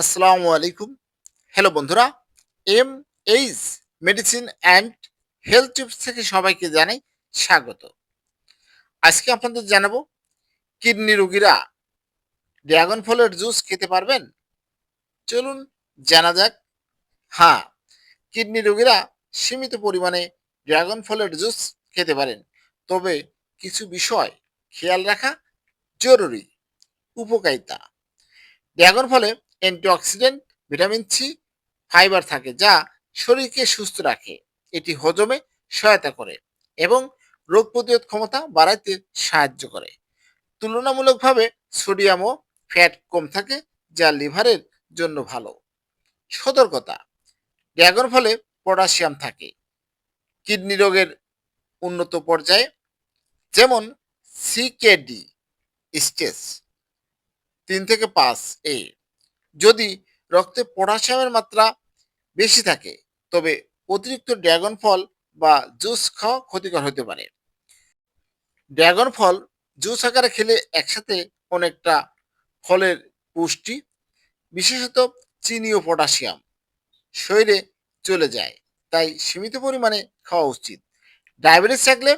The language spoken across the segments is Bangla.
আসসালামু আলাইকুম। হ্যালো বন্ধুরা M H medicine and health tips থেকে সবাইকে জানাই স্বাগত। আজকে আপনাদের জানাব, কিডনি রোগীরা ড্রাগন ফলের জুস খেতে পারবেন? চলুন জানা যাক। হ্যাঁ কিডনি রোগীরা সীমিত পরিমাণে ড্রাগন ফলের জুস খেতে পারেন। তবে কিছু বিষয় খেয়াল রাখা জরুরি, উপকারিতা। ড্রাগন ফলে অ্যান্টিঅক্সিডেন্ট ভিটামিন সি, ফাইবার থাকে যা শরীরকে সুস্থ রাখে। এটি হজমে সহায়তা করে এবং রোগ প্রতিরোধ ক্ষমতা বাড়াইতে সাহায্য করে। তুলনামূলকভাবে সোডিয়াম ও ফ্যাট কম থাকে, যা লিভারের জন্য ভালো। সতর্কতা ড্রাগন ফলে পটাশিয়াম থাকে। কিডনি রোগের উন্নত পর্যায়ে, যেমন সিকেডি স্টেজ তিন থেকে পাঁচ এ। যদি রক্তে পটাশিয়ামের মাত্রা বেশি থাকে, তবে অতিরিক্ত ড্রাগন ফল বা জুস খাওয়া ক্ষতিকর হতে পারে। ড্রাগন ফল জুস আকারে খেলে একসাথে অনেকটা ফলের পুষ্টি, বিশেষত চিনি ও পটাশিয়াম, শরীরে চলে যায়, তাই সীমিত পরিমাণে খাওয়া উচিত। ডায়াবেটিস থাকলে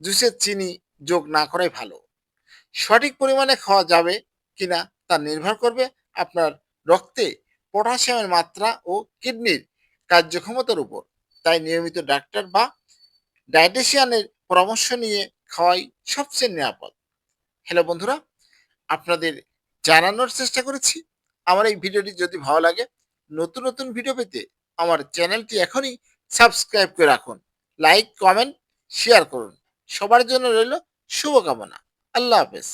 জুসের চিনি যোগ না করাই ভালো। সঠিক পরিমাণে খাওয়া যাবে কিনা তা নির্ভর করবে আপনার রক্তে পটাশিয়ামের মাত্রা ও কিডনির কার্যক্ষমতার উপর। তাই নিয়মিত ডাক্তার বা ডায়েটিশিয়ানের পরামর্শ নিয়ে খাওয়াই সবচেয়ে নিরাপদ। হ্যালো বন্ধুরা, আপনাদের জানানোর চেষ্টা করেছি। আমার এই ভিডিওটি যদি ভালো লাগে, নতুন নতুন ভিডিও পেতে আমার চ্যানেলটি এখনই সাবস্ক্রাইব করে রাখুন। লাইক, কমেন্ট, শেয়ার করুন। সবার জন্য রইল শুভকামনা। আল্লাহ হাফেজ।